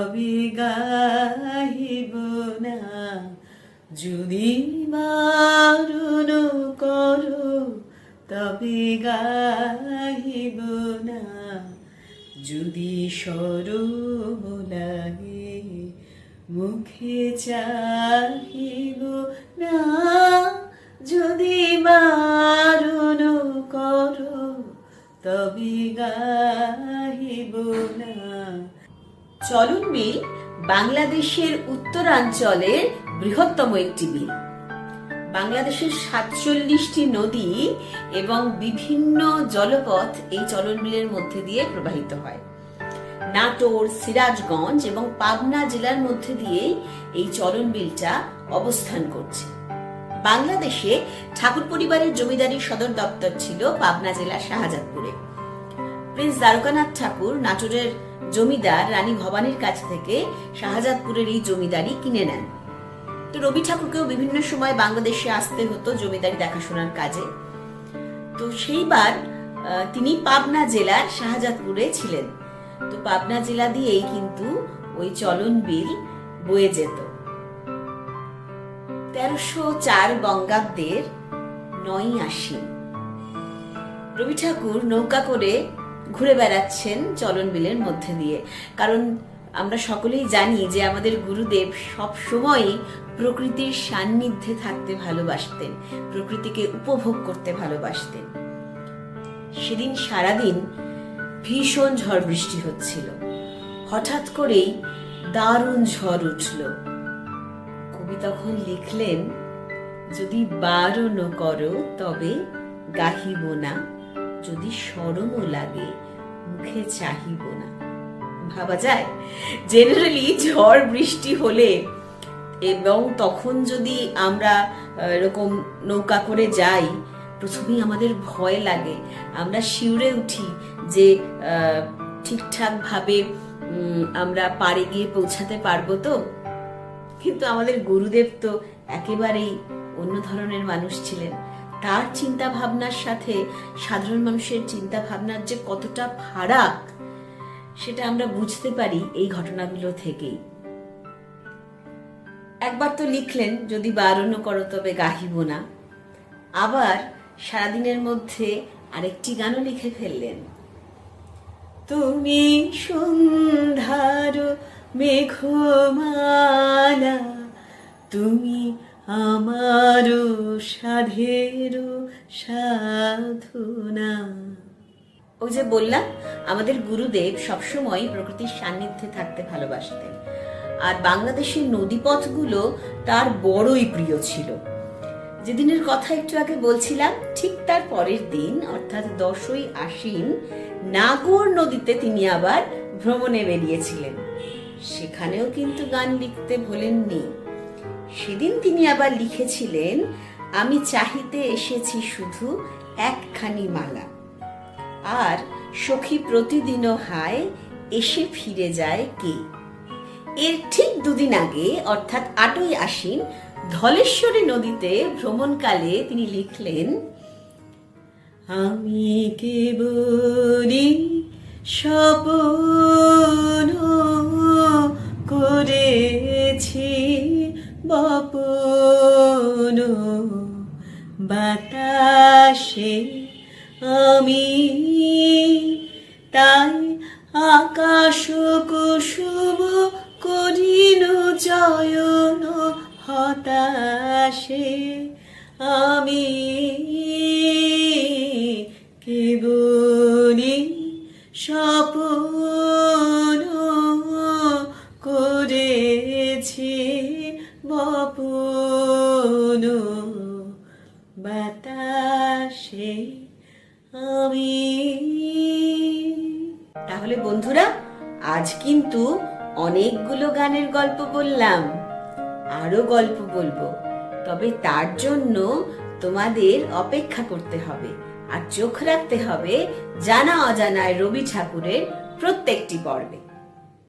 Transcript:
কবি গাহিব না। যদি মারুন করো, তবে গাহিব না। যদি সরব লাগে, মুখে চাহিব না। যদি মারুন করো, তবে গাহিব না। চলন বিল বাংলাদেশের উত্তরাঞ্চলের বৃহত্তম একটি বিল বাংলাদেশের সাতচল্লিশটি নদী এবং বিভিন্ন জলপথ এই চলন বিলের মধ্যে দিয়ে প্রবাহিত হয়। নাটোর, সিরাজগঞ্জ এবং পাবনা জেলার মধ্যে দিয়ে এই চলন বিলটা অবস্থান করছে। বাংলাদেশে ঠাকুর পরিবারের জমিদারি সদর দপ্তর ছিল পাবনা জেলার শাহজাদপুরে। প্রিন্স দ্বারকানাথ ঠাকুর নাটোরের জমিদার রানী ভবানীর কাছ থেকে শাহজাদপুরের এই জমিদারি কিনে নেন। তো রবি ঠাকুরকেও বিভিন্ন সময় বাংলাদেশে আসতে হতো জমিদারি দেখাশোনার কাজে। তো সেইবার তিনি পাবনা জেলার শাহজাদপুরে ছিলেন। তো পাবনা জেলা দিয়েই কিন্তু ওই চলন বিল বয়ে যেত। তেরোশো চার বঙ্গাব্দের নয় আশি রবি ঠাকুর নৌকা করে ঘুরে বেড়াচ্ছেন চলন বিলের মধ্যে দিয়ে। কারণ আমরা সকলেই জানি যে আমাদের গুরুদেব সব সময়ই প্রকৃতির সান্নিধ্যে থাকতে ভালোবাসতেন, প্রকৃতিকে উপভোগ করতে ভালোবাসতেন। সেদিন সারাদিন ভীষণ ঝড় বৃষ্টি হচ্ছিল। হঠাৎ করেই দারুণ ঝড় উঠল। কবি তখন লিখলেন, যদি বারণ করো তবে গাহিব না। যদি সরমও লাগে মুখে চাহিব না। ভাবা যায়? জেনারেলি ঝড় বৃষ্টি হলে এবং তখন যদি আমরা এরকম নৌকা করে যাই প্রথমেই আমাদের ভয় লাগে। আমরা শিউরে উঠি যে আহ, ঠিকঠাক ভাবে উম, আমরা পাড়ে গিয়ে পৌঁছাতে পারব তো? কিন্তু আমাদের গুরুদেব তো একেবারেই অন্য ধরনের মানুষ ছিলেন। তার চিন্তা ভাবনার সাথে সাধারণ মানুষের চিন্তা ভাবনার যে কতটা ফারাক, সেটা আমরা বুঝতে পারি এই ঘটনাগুলো থেকেই। একবার তো লিখলেন, যদি বারণ করো তবে গাহিব না। আবার সারাদিনের মধ্যে আরেকটি গানও লিখে ফেললেন। তুমি সন্ধ্যার মেঘমালা, তুমি আমার সাধের সাধনা। ওই যে বললাম, আমাদের গুরুদেব সবসময় প্রকৃতির সান্নিধ্যে থাকতে ভালোবাসতেন। আর বাংলাদেশের নদীপথগুলো তার বড়ই প্রিয় ছিল। যেদিনের কথা একটু আগে বলছিলাম, ঠিক তার পরের দিন, অর্থাৎ দশই আশ্বিন, নাগর নদীতে তিনি আবার ভ্রমণে বেরিয়েছিলেন। সেখানেও কিন্তু গান লিখতে ভোলেননি। সেদিন তিনি আবার লিখেছিলেন, আমি চাহিতে এসেছি শুধু একখানি মালা। আর সখী প্রতিদিনও হায়, এসে ফিরে যায় কে? এর ঠিক দুদিন আগে, অর্থাৎ আটই আশ্বিন, ধলেশ্বরী নদীতে ভ্রমণকালে তিনি লিখলেন, আমি কেবলি স্বপন বাতাসে আমি তাই আকাশ কুসুম করিল চয়ন হতাশে আমি। কেবলি স্বপন করেছি বপন? বাতাসে আমি। তাহলে বন্ধুরা, আজ কিন্তু অনেকগুলো গানের গল্প বললাম, আরও গল্প বলব। তবে তার জন্য তোমাদের অপেক্ষা করতে হবে আর চোখ রাখতে হবে জানা অজানায় রবি ঠাকুরের প্রত্যেকটি পর্বে।